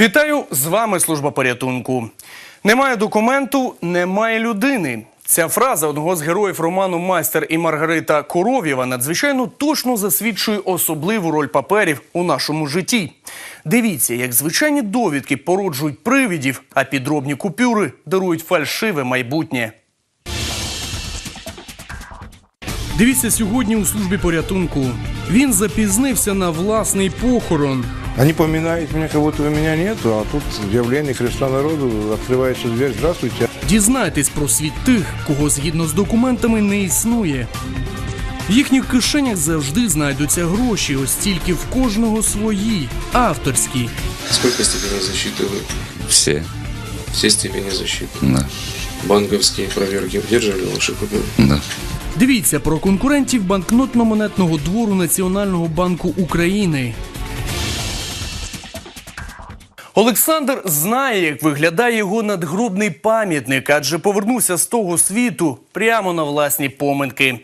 Вітаю з вами служба порятунку. Немає документу, немає людини. Ця фраза одного з героїв роману Майстер і Маргарита Коров'єва надзвичайно точно засвідчує особливу роль паперів у нашому житті. Дивіться, як звичайні довідки породжують привідів, а підробні купюри дарують фальшиве майбутнє. Дивіться сьогодні у службі порятунку. Він запізнився на власний похорон. Они поминают меня, как будто меня нету, а тут в явлении Христа народу открывается дверь. Здравствуйте. Дізнайтесь про світ тих, кого згідно з документами не існує. В їхніх кишенях завжди знайдуться гроші, ось тільки в кожного свої, авторські. Сколько степеней защиты вы? Все. Все степени защиты. Да. Банковские проверки удерживали ваши купюры? Да. Дивіться про конкурентів банкнотно-монетного двору Національного банку України. Олександр знає, як виглядає його надгробний пам'ятник, адже повернувся з того світу прямо на власні поминки.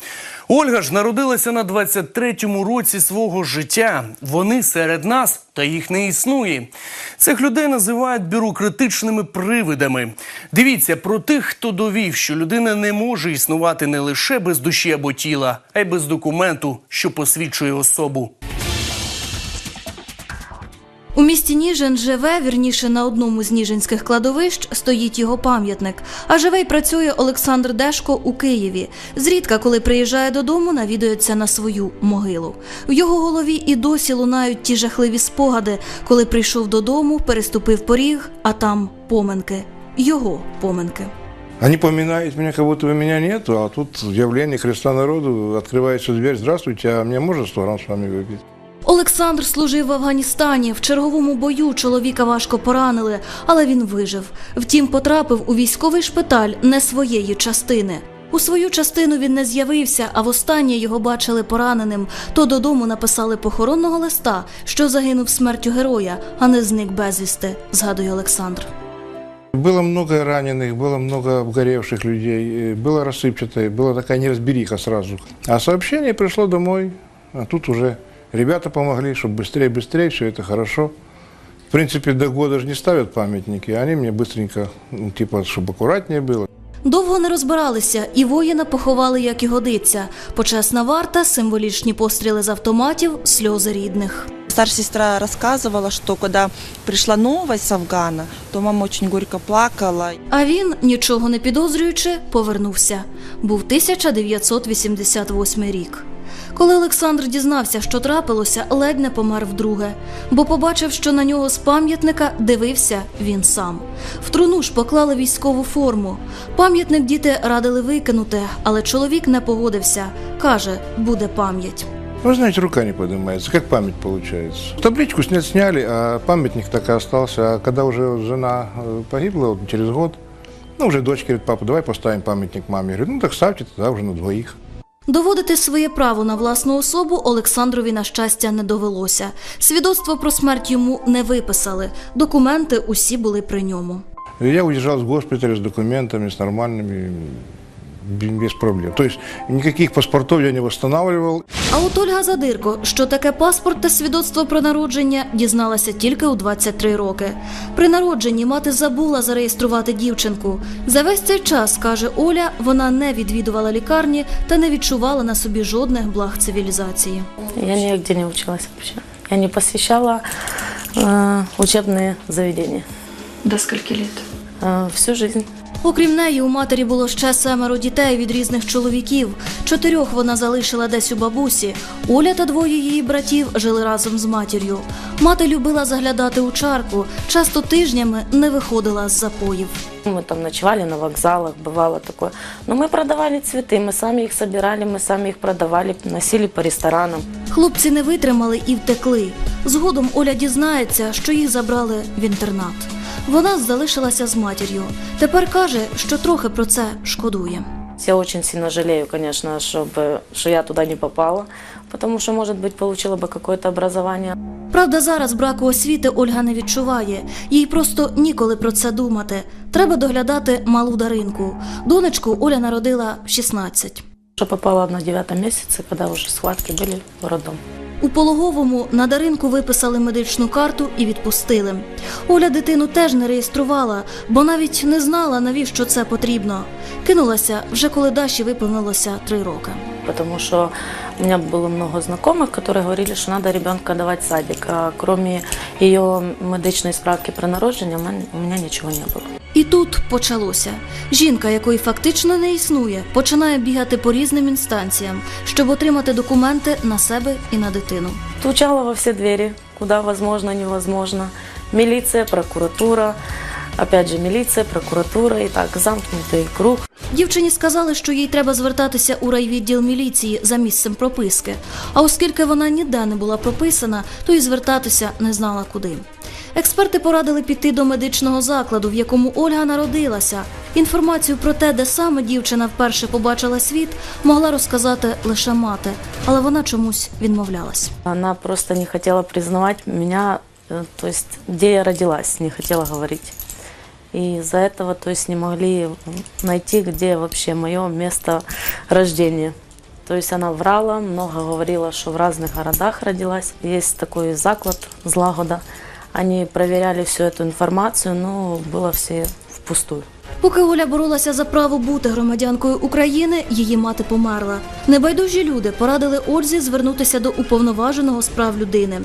Ольга ж народилася на 23-му році свого життя. Вони серед нас, та їх не існує. Цих людей називають бюрократичними привидами. Дивіться про тих, хто довів, що людина не може існувати не лише без душі або тіла, а й без документу, що посвідчує особу. У місті Ніжин живе, вірніше на одному з ніжинських кладовищ стоїть його пам'ятник. А живе й працює Олександр Дешко у Києві. Зрідка, коли приїжджає додому, навідується на свою могилу. В його голові і досі лунають ті жахливі спогади, коли прийшов додому, переступив поріг, а там поминки. Його поминки. Они поминают меня, как будто меня нету, а тут в явлении Христа народу открывается дверь. Здравствуйте, а мне можно 100 грамм с вами выпить? Олександр служив в Афганістані. В черговому бою чоловіка важко поранили, але він вижив. Втім, потрапив у військовий шпиталь не своєї частини. У свою частину він не з'явився, а востаннє його бачили пораненим. То додому написали похоронного листа, що загинув смертю героя, а не зник безвісти, згадує Олександр. Было много раненых, было много обгоревших людей, э, было рассыпчатое, была такая неразбериха сразу. А сообщение пришло домой, а тут уже ребята помогли, чтобы быстрее, быстрее, все это хорошо. В принципе, до года же не ставят памятники, а они мне быстренько, ну, типа, чтобы аккуратнее было. Довго не розбиралися, і воїна поховали, як і годиться. Почесна варта, символічні постріли з автоматів, сльози рідних. Старшая сестра рассказывала, что когда пришла новость с Афгана, то мама очень горько плакала. А він, нічого не підозрюючи, повернувся. Був 1988 рік. Коли Олександр дізнався, що трапилося, ледь не помер вдруге, бо побачив, що на нього з пам'ятника дивився він сам. В труну ж поклали військову форму. Пам'ятник діти радили викинути, але чоловік не погодився. Каже, буде пам'ять. Вы знаете, рука не поднимается, как память получается. Табличку снять сняли, а памятник так и остался. А когда уже жена э, погибла через год, ну, уже дочь говорит, папа, давай поставим памятник маме. Я говорю, ну, так ставьте тогда уже на двоих. Доводити своє право на власну особу Олександрові на щастя не довелося. Свідоцтво про смерть йому не виписали. Документи усі були при ньому. Я уїжджав з госпіталю з документами, з нормальными, б- без проблем. То есть никаких паспортов я не восстанавливал. А от Ольга Задирко, що таке паспорт та свідоцтво про народження, дізналася тільки у 23 роки. При народженні мати забула зареєструвати дівчинку. За весь цей час, каже Оля, вона не відвідувала лікарні та не відчувала на собі жодних благ цивілізації. Я нигде не училась вообще. Я не посещала э, учебные заведения До скольки лет? э, всю жизнь. Окрім неї, у матері було ще семеро дітей від різних чоловіків. Чотирьох вона залишила десь у бабусі. Оля та двоє її братів жили разом з матір'ю. Мати любила заглядати у чарку, часто тижнями не виходила з запоїв. Мы там ночевали на вокзалах, бывало такое. Но мы продавали цветы, мы сами их собирали, мы сами их продавали, носили по ресторанам. Хлопці не витримали і втекли. Згодом Оля дізнається, що їх забрали в інтернат. Вона залишилася з матір'ю. Тепер каже, що трохи про це шкодує. Я очень сильно жалею, конечно, чтобы, что я туда не попала, потому что, может быть, получила бы какое-то образование. Правда, зараз браку освіти Ольга не відчуває. Їй просто ніколи про це думати. Треба доглядати малу Даринку. Донечку Оля народила в 16. Что попала на девятом месяце, когда уже схватки были в роддом. У пологовому на Даринку виписали медичну карту і відпустили. Оля дитину теж не реєструвала, бо навіть не знала, навіщо це потрібно. Кинулася вже коли Даші виповнилося три роки. Потому что у меня было много знакомых, которые говорили, что надо ребенка давать в садик. А кроме ее медичной справки про народження, у мене- у меня ничего не было. І тут почалося. Жінка, якої фактично не існує, починає бігати по різним інстанціям, щоб отримати документи на себе і на дитину. Стучала во все двери, куда возможно, невозможно. Милиция, прокуратура, опять же милиция, прокуратура, и так замкнутый круг. Дівчині сказали, що їй треба звертатися у райвідділ міліції за місцем прописки. А оскільки вона ніде не була прописана, то й звертатися не знала куди. Експерти порадили піти до медичного закладу, в якому Ольга народилася. Інформацію про те, де саме дівчина вперше побачила світ, могла розказати лише мати, але вона чомусь відмовлялась. Она просто не хотела признавать меня, э, то есть где я родилась, не хотела говорить. И из-за этого, то есть, не могли найти, где вообще мое место рождения. То есть она врала, много говорила, что в разных городах родилась. Есть такой заклад Злагода. Они проверяли всю эту информацию, но было все впустую. Поки Оля боролася за право бути громадянкою України, її мати померла. Небайдужі люди порадили Ользі звернутися до уповноваженого з прав людини.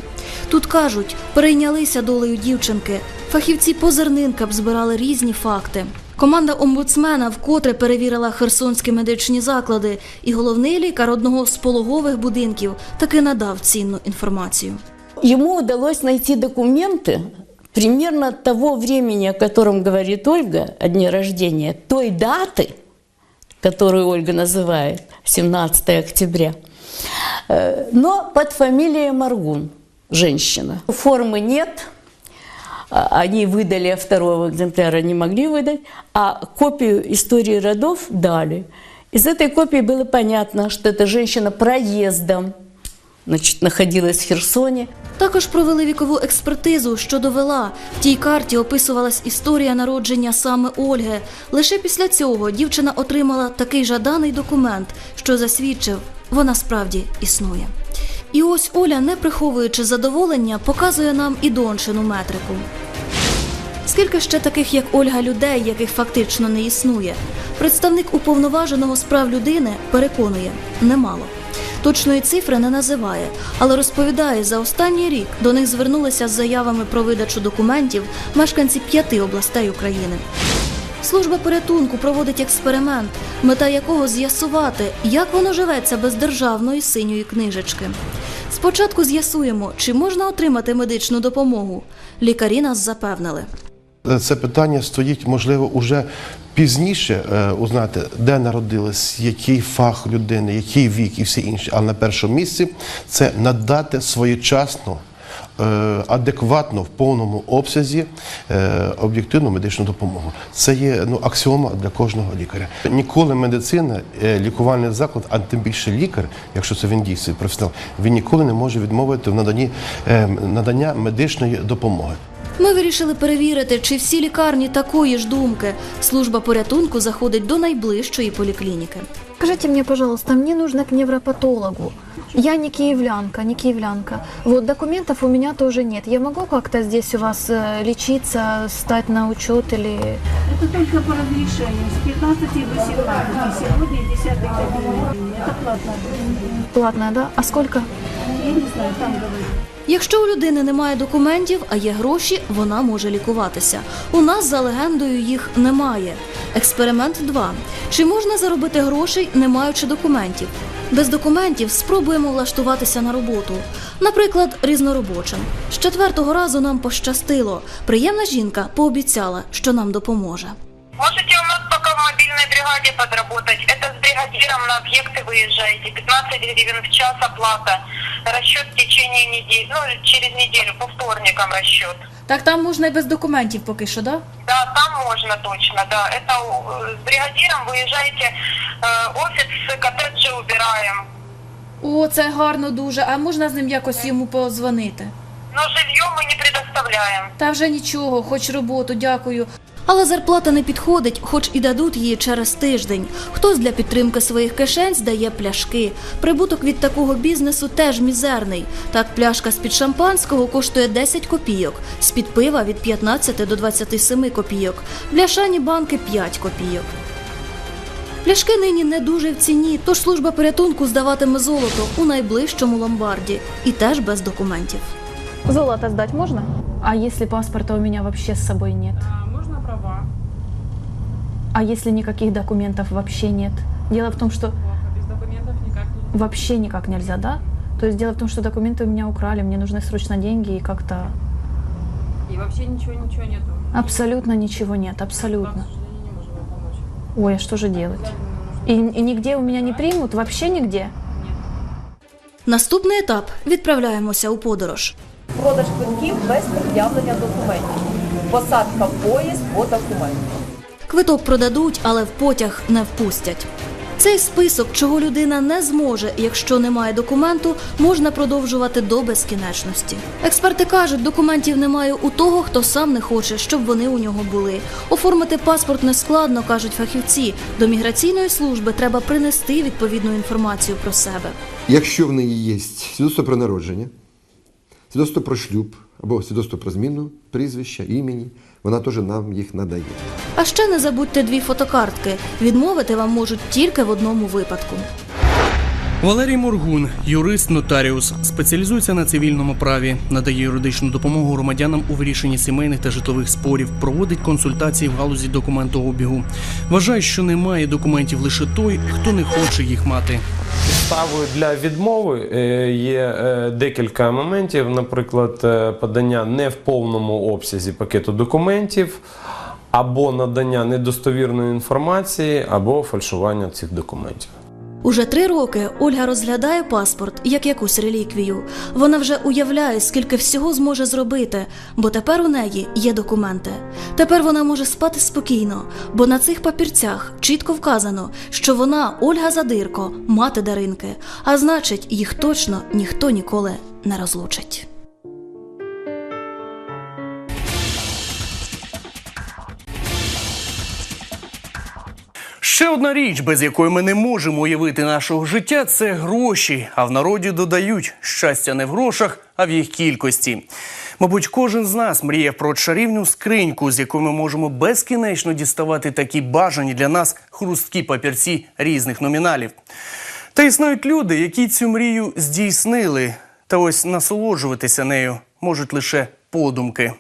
Тут кажуть, перейнялися долею дівчинки. Фахівці по зернинкам збирали різні факти. Команда омбудсмена вкотре перевірила херсонські медичні заклади, і головний лікар одного з пологових будинків таки надав цінну інформацію. Ему удалось найти документы примерно того времени, о котором говорит Ольга, о дне рождения, той даты, которую Ольга называет, 17 октября, Э, но под фамилией Маргун, женщина. Формы нет, а- они выдали, а второго экземпляра не могли выдать, а копию истории родов дали. Из этой копии было понятно, что эта женщина проездом значит, находилась в Херсоне. Також провели вікову експертизу, що довела, в тій карті описувалась історія народження саме Ольги. Лише після цього дівчина отримала такий жаданий документ, що засвідчив, вона справді існує. І ось Оля, не приховуючи задоволення, показує нам і доншину метрику. Скільки ще таких, як Ольга, людей, яких фактично не існує? Представник уповноваженого з прав людини переконує немало. Точної цифри не називає, але розповідає, за останній рік до них звернулися з заявами про видачу документів мешканці п'яти областей України. Служба порятунку проводить експеримент, мета якого з'ясувати, як воно живеться без державної синьої книжечки. Спочатку з'ясуємо, чи можна отримати медичну допомогу. Лікарі нас запевнили. Це питання стоїть, можливо, уже пізніше е, узнати, де народились, який фах людини, який вік і все інше. Але на першому місці це надати своєчасно, адекватно в повному обсязі е, об'єктивну медичну допомогу. Це є ну, аксіома для кожного лікаря. Ніколи медицина, е, лікувальний заклад, а тим більше лікар, якщо це він дійсно професіонал, він ніколи не може відмовити в наданні е, надання медичної допомоги. Ми вирішили перевірити, чи всі лікарні такої ж думки. Служба порятунку заходить до найближчої поліклініки. Скажите мне, пожалуйста, мне нужно к невропатологу. Я не киевлянка, не киевлянка. Вот документов у меня тоже нет. Я могу как-то здесь у вас э, лечиться, стать на учет или... Это только по разрешению с 15 до 17. Сегодня 10 кабинет. Это платно. Платная, да? А сколько? Я не знаю, там говорят. Якщо у людини немає документів, а є гроші, вона може лікуватися. У нас за легендою їх немає. Експеримент 2. Чи можна заробити грошей, не маючи документів? Без документів спробуємо влаштуватися на роботу. Наприклад, різноробочим. З четвертого разу нам пощастило. Приємна жінка пообіцяла, що нам допоможе. Можете у нас пока в мобильной бригаде подработать. Это с бригадиром на объекты выезжаете. 15 гривен в час оплата. Расчет в течение недели, ну, через неделю, по вторникам расчет. Так там можна і без документів поки що, да? Да, там можно точно, да. Это э, с бригадиром выезжаете, э, офис, коттеджи убираем. О, це гарно дуже. А можна з ним якось йому позвонити? Но жилье мы не предоставляем. Та вже нічого, хоч роботу, дякую. Але зарплата не підходить, хоч і дадуть її через тиждень. Хтось для підтримки своїх кишень здає пляшки. Прибуток від такого бізнесу теж мізерний. Так, пляшка з-під шампанського коштує 10 копійок, з-під пива від 15 до 27 копійок, бляшані банки 5 копійок. Пляшки нині не дуже в ціні, тож служба порятунку здаватиме золото у найближчому ломбарді і теж без документів. Золото сдать можно? А если паспорта у меня вообще с собой нет? Можно права. А если никаких документов вообще нет? Дело в том, что Без документов никак не вообще никак нельзя, да? То есть дело в том, что документы у меня украли, мне нужны срочно деньги и как-то И вообще ничего, ничего нету. абсолютно ничего нет, абсолютно. К сожалению, не можем вам помочь. Ой, а что же делать? И, и нигде у меня не примут, вообще нигде? Наступний етап відправляємося у подорож. Продаж квитків без пред'явлення документів. Посадка в поїзд по документам. Квиток продадуть, але в потяг не впустять. Цей список, чого людина не зможе, якщо немає документу, можна продовжувати до безкінечності. Експерти кажуть, документів немає у того, хто сам не хоче, щоб вони у нього були. Оформити паспорт не складно, кажуть фахівці. До міграційної служби треба принести відповідну інформацію про себе. Якщо в неї є свідоцтво про народження, свідоцтво про шлюб або свідоцтво про зміну прізвища, імені, вона теж нам їх надає. А ще не забудьте дві фотокартки. Відмовити вам можуть тільки в одному випадку. Валерій Моргун, юрист нотаріус, спеціалізується на цивільному праві, надає юридичну допомогу громадянам у вирішенні сімейних та житлових спорів, проводить консультації в галузі документообігу. Вважає, що немає документів лише той, хто не хоче їх мати. Підставою для відмови е, є е, декілька моментів, наприклад, е, подання не в повному обсязі пакету документів, або надання недостовірної інформації, або фальшування цих документів. Уже три роки Ольга розглядає паспорт як якусь реліквію. Вона вже уявляє, скільки всього зможе зробити, бо тепер у неї є документи. Тепер вона може спати спокійно, бо на цих папірцях чітко вказано, що вона Ольга Задирко, мати Даринки, а значить, їх точно ніхто ніколи не розлучить. Ще одна річ, без якої ми не можемо уявити нашого життя, це гроші. А в народі додають щастя не в грошах, а в їх кількості. Мабуть, кожен з нас мріяв про чарівну скриньку, з якої ми можемо безкінечно діставати такі бажані для нас хрусткі папірці різних номіналів. Та існують люди, які цю мрію здійснили, та ось насолоджуватися нею можуть лише подумки.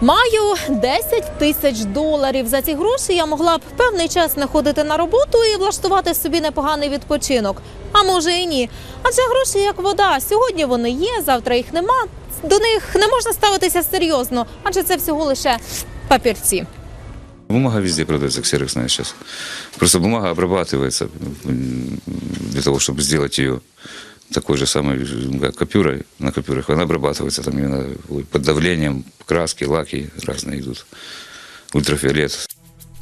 Маю 10 тисяч доларів. За ці гроші я могла б певний час не ходити на роботу і влаштувати собі непоганий відпочинок. А може і ні. Адже гроші як вода. Сьогодні вони є, завтра їх нема. До них не можна ставитися серйозно, адже це всього лише папірці. Бумага везде продается ксероксная сейчас. Просто бумага обрабатывается для того, чтобы сделать ее такой же самой м, как купюрой на купюрах. Она обрабатывается там именно под давлением, краски, лаки разные идут, ультрафиолет.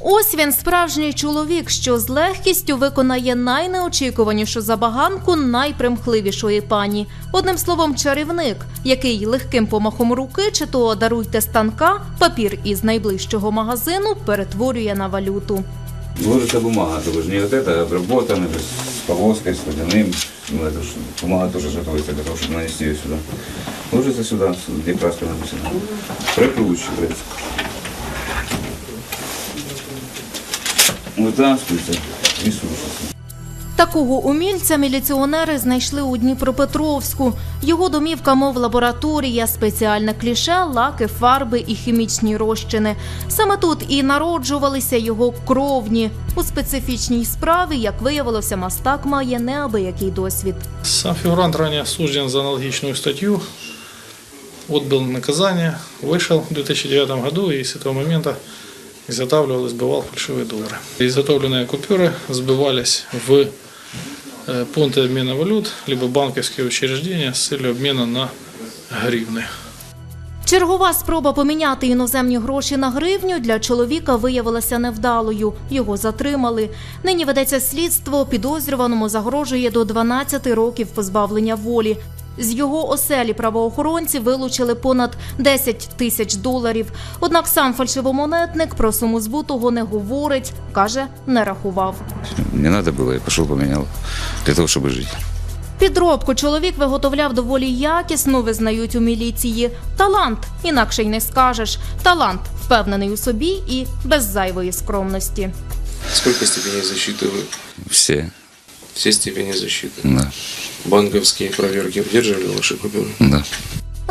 Ось він справжній чоловік, що з легкістю виконає найнеочікуванішу забаганку найпримхливішої пані. Одним словом, чарівник, який легким помахом руки чи то даруйте станка, папір із найближчого магазину перетворює на валюту. Ложится бумага, то есть не вот это обработано, то есть с полоской, с водяным. Ну, это ж бумага тоже готовится для того, чтобы нанести ее сюда. Ложится сюда, где краска написана. Прокручивается. Вытаскивается и сушится. Такого умільця міліціонери знайшли у Дніпропетровську. Його домівка, мов лабораторія, спеціальне кліше, лаки, фарби і хімічні розчини. Саме тут і народжувалися його кровні. У специфічній справі, як виявилося, мастак має неабиякий досвід. Сам фигурант ранее осужден за аналогичную статью, отбыл наказание, вышел в 2009 году и с этого момента изготавливал и сбывал фальшивые доллары. Изготовленные купюры сбывались в э, пункты обмена валют, либо банковские учреждения с целью обмена на гривны. Чергова спроба поміняти іноземні гроші на гривню для чоловіка виявилася невдалою. Його затримали. Нині ведеться слідство. Підозрюваному загрожує до 12 років позбавлення волі. З його оселі правоохоронці вилучили понад 10 тисяч доларів. Однак сам фальшивомонетник про суму збутого не говорить, каже, не рахував. Не надо было, я пошел поменял для того, чтобы жить. Підробку чоловік виготовляв доволі якісно, визнають у міліції. Талант, інакше й не скажеш. Талант впевнений у собі і без зайвої скромності. Сколько степеней защиты вы? Все. Все степени защиты. Да. Банковские проверки выдерживали ваши купюры? Да.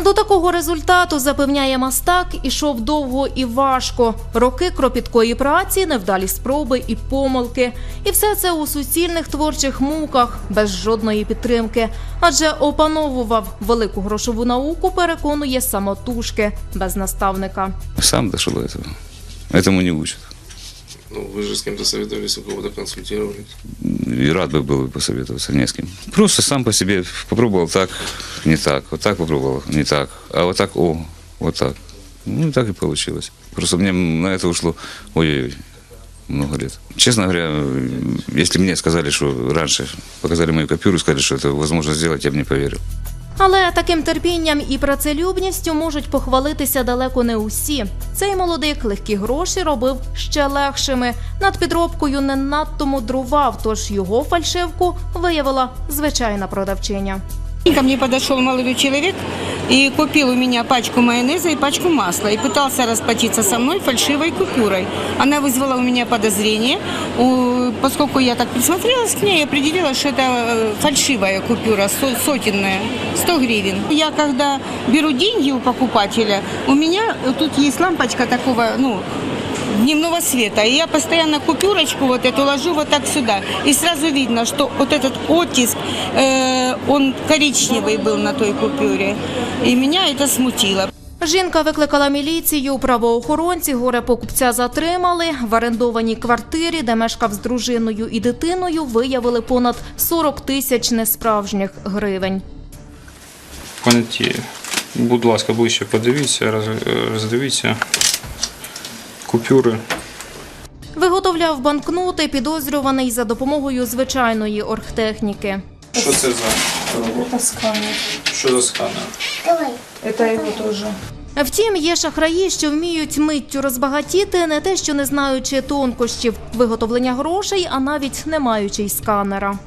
До такого результату, запевняє мастак, ішов довго і важко. Роки кропіткої праці, невдалі спроби і помилки. І все це у суцільних творчих муках, без жодної підтримки. Адже опановував велику грошову науку, переконує самотужки, без наставника. Сам дошел до этого. Этому не учат. Ну, вы же с кем-то советовались, у кого-то консультировались. И рад бы был посоветоваться не с кем. Просто сам по себе попробовал так, не так, вот так попробовал, не так, а вот так, о, вот так. Ну, и так и получилось. Просто мне на это ушло, ой-ой-ой, много лет. Честно говоря, если мне сказали, что раньше показали мою копюру, сказали, что это возможно сделать, я бы не поверил. Але таким терпінням і працелюбністю можуть похвалитися далеко не усі. Цей молодик легкі гроші робив ще легшими. Над підробкою не надто мудрував, тож його фальшивку виявила звичайна продавчиня. Ко мне подошел молодой человек и купил у меня пачку майонеза и пачку масла и пытался расплатиться со мной фальшивой купюрой. Она вызвала у меня подозрение. У- Поскольку я так присмотрелась к ней, определила, что это э, фальшивая купюра, со- сотенная, 100 гривен. Я когда беру деньги у покупателя, у меня э, тут есть лампочка такого, ну, дневного света. И я постоянно купюрочку вот эту ложу вот так сюда. И сразу видно, что вот этот оттиск, э, он коричневый был на той купюре. И меня это смутило. Жінка викликала міліцію. Правоохоронці горе покупця затримали. В орендованій квартирі, де мешкав з дружиною і дитиною, виявили понад 40 тисяч несправжніх гривень. Пане Тіє, будь ласка, ближче подивіться, роз- роздивіться купюри. Виготовляв банкноти, підозрюваний за допомогою звичайної оргтехніки. Що це за Это сканер. що за сканер? Это его тоже. Втім, є шахраї, що вміють миттю розбагатіти, не те, що не знаючи тонкощів виготовлення грошей, а навіть не маючи й сканера.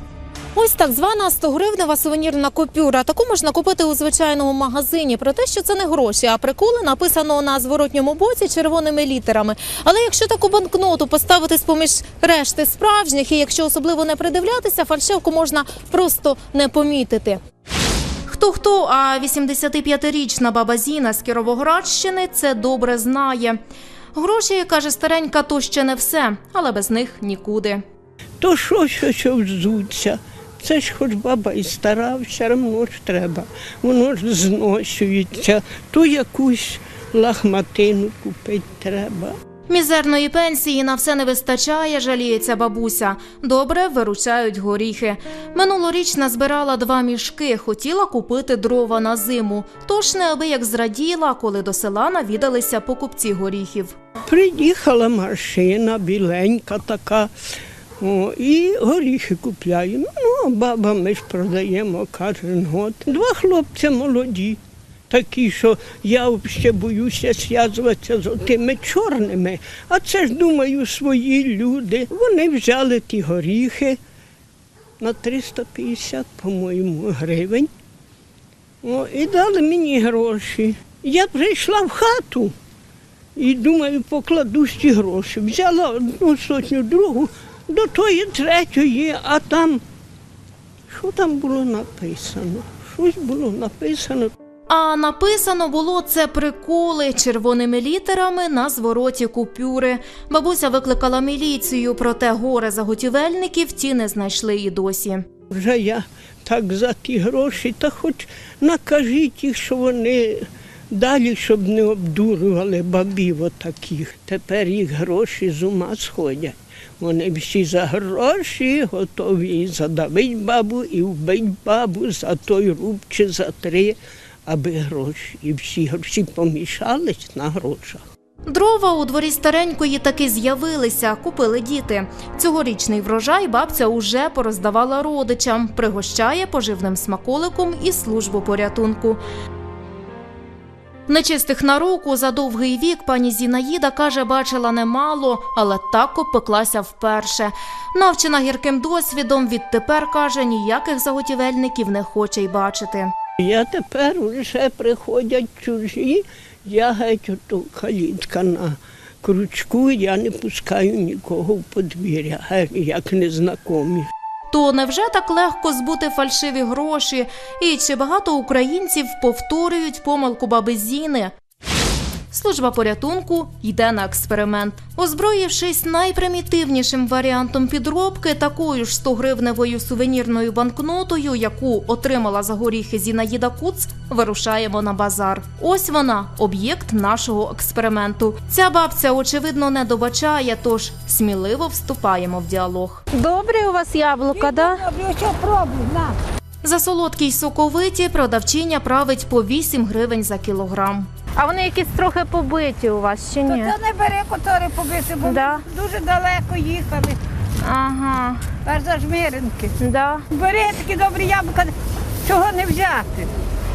Ось так звана 100-гривнева сувенірна купюра. Таку можна купити у звичайному магазині. Про те, що це не гроші, а приколи написано на зворотньому боці червоними літерами. Але якщо таку банкноту поставити з поміж решти справжніх, і якщо особливо не придивлятися, фальшивку можна просто не помітити. Хто хто, а 85-річна баба Зіна з Кіровоградщини це добре знає. Гроші, каже старенька, то ще не все, але без них нікуди. То що, що, що взуться? Це ж хоч баба і стара, все одно ж треба. Воно ж зношується, то якусь лахматину купити треба. Мізерної пенсії на все не вистачає, жаліється бабуся. Добре виручають горіхи. Минулоріч назбирала два мішки, хотіла купити дрова на зиму. Тож неабияк зраділа, коли до села навідалися покупці горіхів. Приїхала машина біленька така, о, і горіхи купляємо. Ну, а баба ми ж продаємо кожен год. Два хлопці молоді, такі, що я взагалі боюся зв'язуватися з тими чорними. А це ж, думаю, свої люди. Вони взяли ті горіхи на 350, по-моєму, гривень. О, і дали мені гроші. Я прийшла в хату. І думаю, покладу ці гроші. Взяла одну сотню, другу, до тої третьої, а там, що там було написано? Щось було написано. А написано було це приколи червоними літерами на звороті купюри. Бабуся викликала міліцію, проте горе заготівельників ті не знайшли і досі. Вже я так за ті гроші, та хоч накажіть їх, що вони далі, щоб не обдурювали бабів отаких. Тепер їх гроші з ума сходять. Вони всі за гроші готові задавить бабу, і вбить бабу за той руб чи за три, аби гроші. І всі, всі помішались на грошах. Дрова у дворі старенької таки з'явилися, купили діти. Цьогорічний врожай бабця уже пороздавала родичам, пригощає поживним смаколиком і службу порятунку. Нечистих на руку за довгий вік пані Зінаїда каже, бачила немало, але так обпеклася вперше. Навчена гірким досвідом, відтепер каже, ніяких заготівельників не хоче й бачити. Я тепер вже приходять чужі, я геть ото калітка на крючку, я не пускаю нікого в подвір'я, як незнакомі. То невже так легко збути фальшиві гроші? І чи багато українців повторюють помилку баби Зіни? Служба порятунку йде на експеримент. Озброївшись найпримітивнішим варіантом підробки, такою ж 100-гривневою сувенірною банкнотою, яку отримала за горіхи Зінаїда Куц, вирушаємо на базар. Ось вона, об'єкт нашого експерименту. Ця бабця, очевидно, не добачає, тож сміливо вступаємо в діалог. Добре у вас яблука, да? Що пробуй, на. За солодкі й соковиті продавчиня править по 8 гривень за кілограм. А вони якісь трохи побиті у вас чи ні? То це не бери котори побити, бо Да. ми дуже далеко їхали. Ага. Аж за жмиринки. Да. Бери такі добрі яблука, чого не взяти.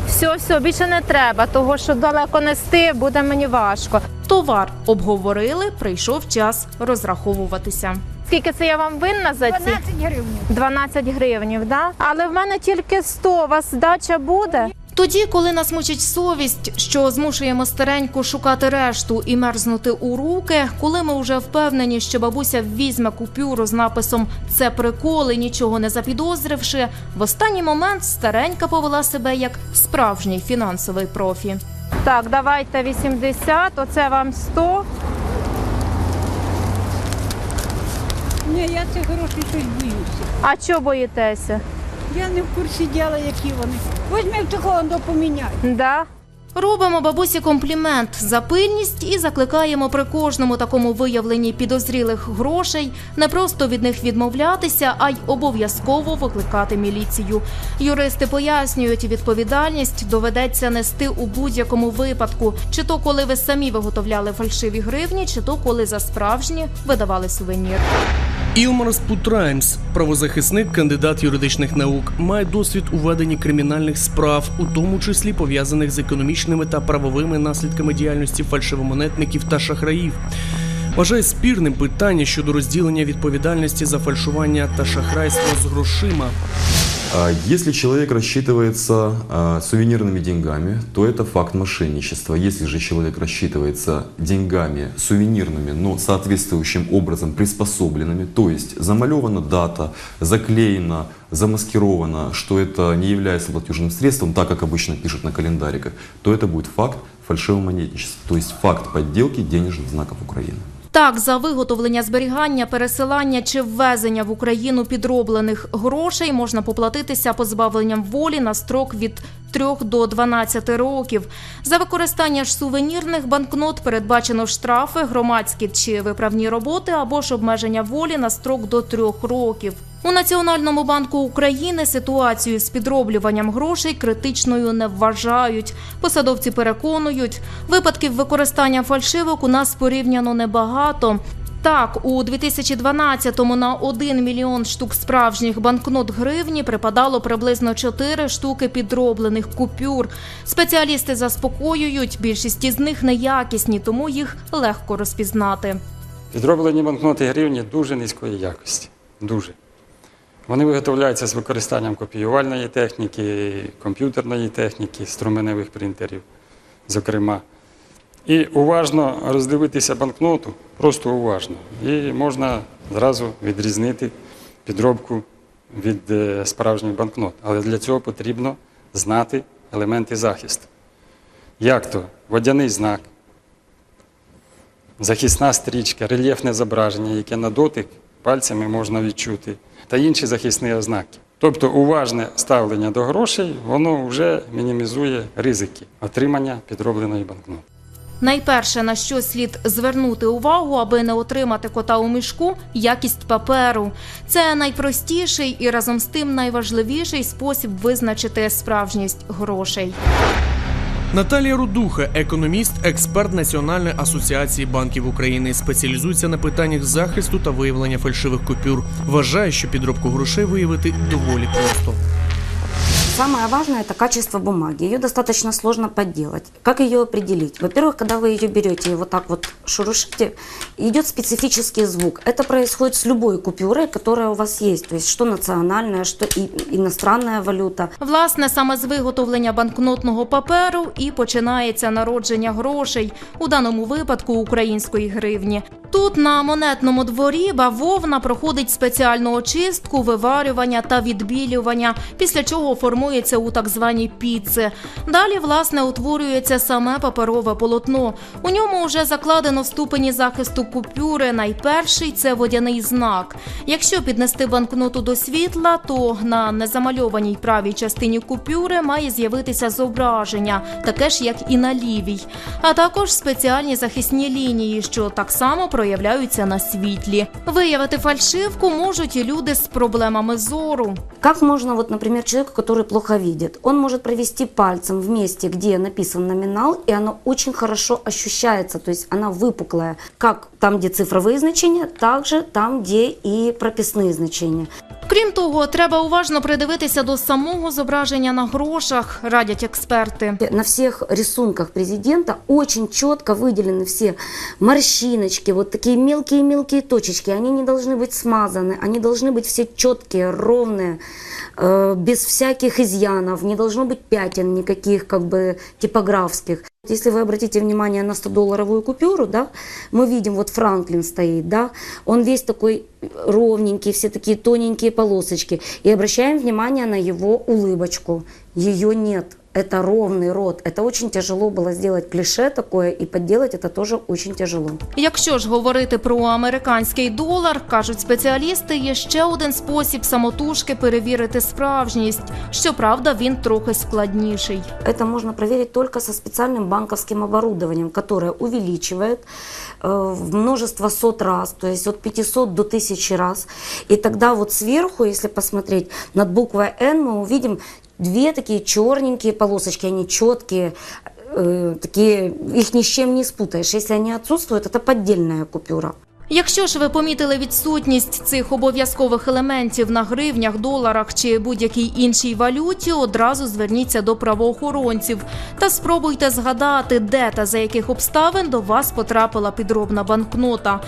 Все, все, більше не треба, того що далеко нести буде мені важко. Товар обговорили, прийшов час розраховуватися. Скільки це я вам винна за ці? 12 гривень. 12 гривнів, да? Але в мене тільки 100, у вас здача буде? Тоді, коли нас мучить совість, що змушуємо стареньку шукати решту і мерзнути у руки, коли ми вже впевнені, що бабуся візьме купюру з написом Це приколи, нічого не запідозривши, в останній момент старенька повела себе як справжній фінансовий профі. Так, давайте 80, оце вам 100. Ні, я цих грошей щось боюся. А чого боїтеся? Я не в курсі діла, які вони. Возьми в такого поміняй. Да? Робимо бабусі комплімент за пильність і закликаємо при кожному такому виявленні підозрілих грошей не просто від них відмовлятися, а й обов'язково викликати міліцію. Юристи пояснюють, відповідальність доведеться нести у будь-якому випадку, чи то коли ви самі виготовляли фальшиві гривні, чи то коли за справжні видавали сувенір. Ілмар Спутраймс, правозахисник, кандидат юридичних наук, має досвід у веденні кримінальних справ, у тому числі пов'язаних з економічними та правовими наслідками діяльності фальшивомонетників та шахраїв. Вважає спірним питання щодо розділення відповідальності за фальшування та шахрайство з грошима. А Если человек рассчитывается а, сувенирными деньгами, то это факт мошенничества. Если же человек рассчитывается деньгами сувенирными, но соответствующим образом приспособленными, то есть замалевана дата, заклеена, замаскировано, что это не является платежным средством, так как обычно пишут на календариках, то это будет факт фальшивого монетничества, то есть факт подделки денежных знаков Украины. Так, за виготовлення, зберігання, пересилання чи ввезення в Україну підроблених грошей можна поплатитися позбавленням волі на строк від 3 до 12 років. За використання ж сувенірних банкнот передбачено штрафи, громадські чи виправні роботи або ж обмеження волі на строк до 3 років. У Національному банку України ситуацію з підроблюванням грошей критичною не вважають. Посадовці переконують, випадків використання фальшивок у нас порівняно небагато. Так, у 2012-му на 1 мільйон штук справжніх банкнот гривні припадало приблизно 4 штуки підроблених купюр. Спеціалісти заспокоюють, більшість із них неякісні, тому їх легко розпізнати. Підроблені банкноти гривні дуже низької якості. Дуже. Вони виготовляються з використанням копіювальної техніки, комп'ютерної техніки, струменевих принтерів, зокрема. І уважно роздивитися банкноту, просто уважно. І можна зразу відрізнити підробку від е, справжніх банкнот. Але для цього потрібно знати елементи захисту. Як то водяний знак, захисна стрічка, рельєфне зображення, яке на дотик пальцями можна відчути, та інші захисні ознаки. Тобто уважне ставлення до грошей, воно вже мінімізує ризики отримання підробленої банкноти. Найперше, на що слід звернути увагу, аби не отримати кота у мішку, якість паперу. Це найпростіший і разом з тим найважливіший спосіб визначити справжність грошей. Наталія Рудуха, економіст, експерт Національної асоціації банків України, спеціалізується на питаннях захисту та виявлення фальшивих купюр. Вважає, що підробку грошей виявити доволі просто. Самое важное – это качество бумаги. Ее достаточно сложно подделать. Как ее определить? Во-первых, когда вы ее берете и вот так вот шурушите, идет специфический звук. Это происходит с любой купюрой, которая у вас есть. То есть что национальная, что и иностранная валюта. Власне, саме з виготовлення банкнотного паперу і починається народження грошей, у даному випадку української гривні. Тут на монетному дворі бавовна проходить спеціальну очистку, виварювання та відбілювання, після чого формується у так звані піци. Далі, власне, утворюється саме паперове полотно. У ньому вже закладено ступені захисту купюри. Найперший це водяний знак. Якщо піднести банкноту до світла, то на незамальованій правій частині купюри має з'явитися зображення, таке ж як і на лівій, а також спеціальні захисні лінії, що так само проявляються на світлі. Виявити фальшивку можуть і люди з проблемами зору. Можно, вот, например, человеку, который плохо видит, он может провести пальцем в месте, где написан номинал, и оно очень хорошо ощущается, то есть она выпуклая, как там, где цифровые значения, так же там, где и прописные значения. Крім того, треба уважно придивитися до самого зображення на грошах, радять експерти. На всех рисунках президента очень четко выделены все морщиночки, вот такие мелкие-мелкие точечки. Они не должны быть смазаны, они должны быть все четкие, ровные, э, без всяких изъянов, не должно быть пятен никаких как бы типографских. Если вы обратите внимание на 100-долларовую купюру, да, мы видим, вот Франклин стоит, да, он весь такой ровненький, все такие тоненькие полосочки. И обращаем внимание на его улыбочку. Ее нет. Это ровный рот. Это очень тяжело было сделать клише такое, и подделать это тоже очень тяжело. Якщо ж говорити про американський долар, кажуть спеціалісти, є ще один спосіб самотужки перевірити справжність. Щоправда, він трохи складніший. Это можно проверить только со специальным банковским оборудованием, которое увеличивает э, в множество сот раз, то есть от 500 до 1000 раз. И тогда вот сверху, если посмотреть над буквой N, мы увидим две такие черненькие полосочки, они четкие, э, такие, их ни с чем не спутаешь. Если они отсутствуют, это поддельная купюра. Якщо ж ви помітили відсутність цих обов'язкових елементів на гривнях, доларах чи будь-якій іншій валюті, одразу зверніться до правоохоронців та спробуйте згадати, де та за яких обставин до вас потрапила підробна банкнота.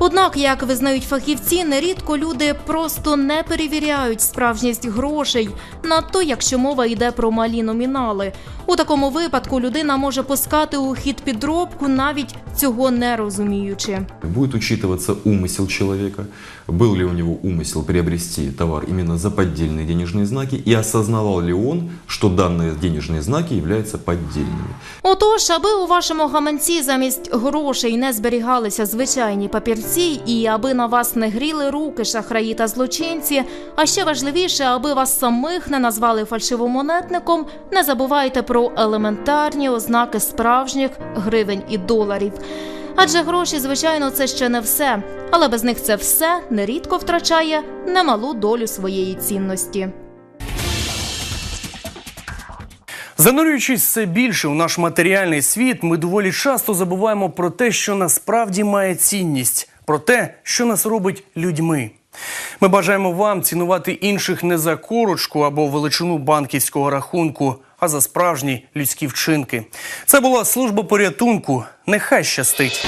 Однак, як визнають фахівці, нерідко люди просто не перевіряють справжність грошей, надто якщо мова йде про малі номінали. У такому випадку людина може пускати у хід підробку, навіть цього не розуміючи. Буде учитуватися умисел человека, был ли у него умысел приобрести товар именно за поддельные денежные знаки и осознавал ли он, что данные денежные знаки являются поддельными. Отож, аби у вашому гаманці замість грошей не зберігалися звичайні папірці, і аби на вас не гріли руки шахраї та злочинці, а ще важливіше, аби вас самих не назвали фальшивомонетником, не забувайте про елементарні ознаки справжніх гривень і доларів. Адже гроші, звичайно, це ще не все, але без них це все нерідко втрачає немалу долю своєї цінності. Занурюючись все більше у наш матеріальний світ, ми доволі часто забуваємо про те, що насправді має цінність, про те, що нас робить людьми. Ми бажаємо вам цінувати інших не за корочку або величину банківського рахунку, а за справжні людські вчинки. Це була служба порятунку. Нехай щастить.